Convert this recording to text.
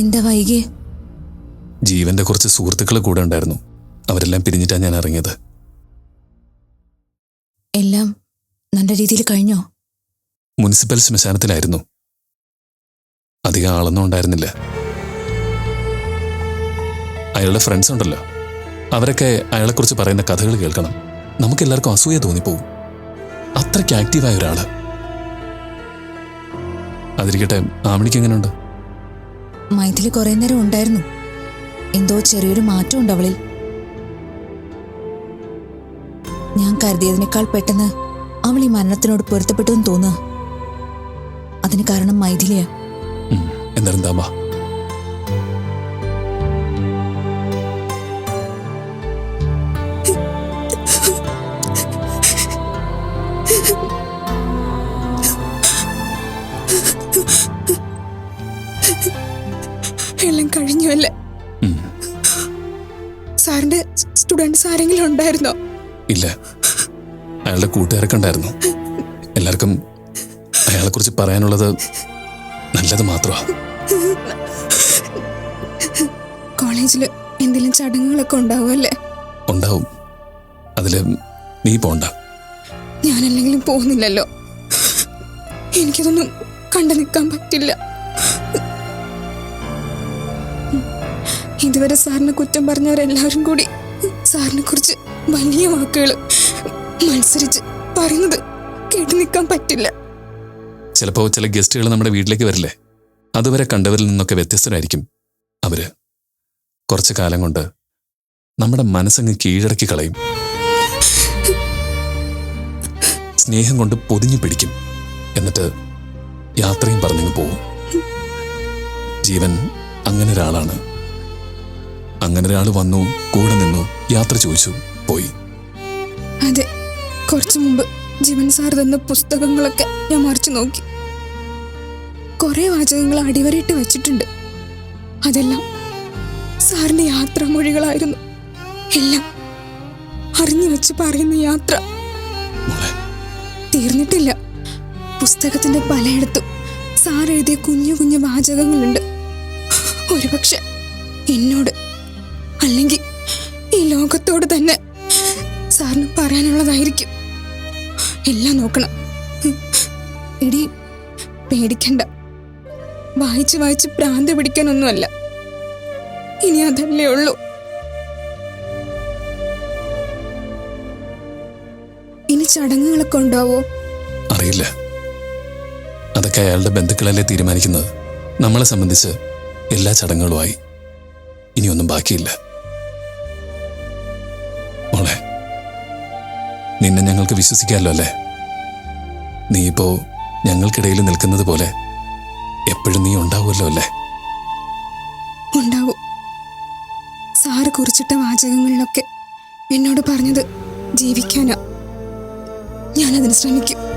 എന്താ വൈകി? ജീവന്റെ കുറച്ച് സുഹൃത്തുക്കൾ കൂടെ ഉണ്ടായിരുന്നു. അവരെല്ലാം പിരിഞ്ഞിട്ടാ ഞാൻ ഇറങ്ങിയത്. എല്ലാം നല്ല രീതിയിൽ കഴിഞ്ഞോ? മുനിസിപ്പൽ ശ്മശാനത്തിലായിരുന്നു. അധികം ആളൊന്നും ഉണ്ടായിരുന്നില്ല. അയാളുടെ ഫ്രണ്ട്സ് ഉണ്ടല്ലോ. അവരൊക്കെ അയാളെക്കുറിച്ച് പറയുന്ന കഥകൾ കേൾക്കണം. നമുക്കെല്ലാവർക്കും അസൂയ തോന്നിപ്പോവും. അത്രയ്ക്ക് ആക്റ്റീവായ ഒരാൾ. അതിരിക്കട്ടെ ആമണിക്ക് എങ്ങനെയുണ്ട്? മൈഥിലി കുറേ നേരം ഉണ്ടായിരുന്നു. എന്തോ ചെറിയൊരു മാറ്റമുണ്ട് അവളിൽ. ഞാൻ കരുതിയതിനേക്കാൾ പെട്ടെന്ന് അവൾ ഈ മരണത്തിനോട് പൊരുത്തപ്പെട്ടു എന്ന് തോന്നുക. അതിന് കാരണം മൈഥിലിയാ. താ വാ എല്ലാം കഴിഞ്ഞു അല്ലേ ഉം, സാറിന്റെ സ്റ്റുഡൻസ് ആരെങ്കിലും ഉണ്ടായിരുന്നോ? ഇല്ല. അയാളുടെ കൂട്ടുകാരൊക്കെ ഉണ്ടായിരുന്നു. എല്ലാവർക്കും അയാളെ കുറിച്ച് പറയാനുള്ളത് നല്ലത് മാത്രമാ. കോളേജിൽ എന്തെങ്കിലും ചടങ്ങുകളൊക്കെ ഉണ്ടാവുമല്ലേ ഉണ്ടാവും. അതിൽ നീ പോണ്ട. ഞാനല്ലെങ്കിലും പോകുന്നില്ലല്ലോ. എനിക്കതൊന്നും കണ്ടു നിൽക്കാൻ പറ്റില്ല. ഇതുവരെ സാറിനെ കുറ്റം പറഞ്ഞവരെല്ലാവരും കൂടി സാറിനെ കുറിച്ച് വലിയ വാക്കുകൾ മത്സരിച്ച് പറയുന്നത് കേട്ടു നിൽക്കാൻ പറ്റില്ല. ചിലപ്പോൾ ചില ഗസ്റ്റുകൾ നമ്മുടെ വീട്ടിലേക്ക് വരില്ലേ? അതുവരെ കണ്ടവരിൽ നിന്നൊക്കെ വ്യത്യസ്തരായിരിക്കും അവർ. കുറച്ചു കാലം കൊണ്ട് നമ്മുടെ മനസ്സങ്ങ് കീഴടക്കി കളയും. സ്നേഹം കൊണ്ട് പൊതിഞ്ഞു പിടിക്കും. എന്നിട്ട് യാത്രയും പറഞ്ഞങ്ങ് പോവും. ജീവൻ അങ്ങനെ ഒരാളാണ് അങ്ങനെ ഒരാൾ വന്നു കൂടെ നിന്നു യാത്ര ചോദിച്ചു പോയി. അതെ കുറച്ചു മുമ്പ് ജീവൻ സാർ തന്ന പുസ്തകങ്ങളൊക്കെ ഞാൻ മറിച്ചു നോക്കി. കുറെ വാചകങ്ങൾ അടിവരയിട്ട് വെച്ചിട്ടുണ്ട്. അതെല്ലാം സാറിന്റെ യാത്രാമൊഴികളായിരുന്നു. എല്ലാം അറിഞ്ഞു വെച്ച് പറയുന്ന യാത്ര. തീർന്നിട്ടില്ല. പുസ്തകത്തിന്റെ പലയിടത്തും സാർ എഴുതിയ കുഞ്ഞു കുഞ്ഞു വാചകങ്ങളുണ്ട്. ഒരുപക്ഷെ എന്നോട് അല്ലെങ്കിൽ ഈ ലോകത്തോട് തന്നെ സാറിന് പറയാനുള്ളതായിരിക്കും. എല്ലാം നോക്കണം. എടി പേടിക്കണ്ട. വായിച്ച് വായിച്ച് ഭ്രാന്ത് പിടിക്കാനൊന്നുമല്ല. ഇനി അതല്ലേ ഉള്ളൂ. ഇനി ചടങ്ങുകളൊക്കെ ഉണ്ടാവോ അറിയില്ല. അതൊക്കെ അയാളുടെ ബന്ധുക്കളല്ലേ തീരുമാനിക്കുന്നത്? നമ്മളെ സംബന്ധിച്ച് എല്ലാ ചടങ്ങുകളുമായി ഇനിയൊന്നും ബാക്കിയില്ല. ഞങ്ങൾക്ക് വിശ്വസിക്കാമല്ലോ അല്ലേ? നീ ഇപ്പോ ഞങ്ങൾക്കിടയിൽ നിൽക്കുന്നത് പോലെ എപ്പോഴും നീ ഉണ്ടാവുമല്ലോ അല്ലേ? ഉണ്ടാവും. സാറ് കുറിച്ചിട്ട വാചകങ്ങളിലൊക്കെ എന്നോട് പറഞ്ഞത് ജീവിക്കാനാ. ഞാനതിന് ശ്രമിക്കും.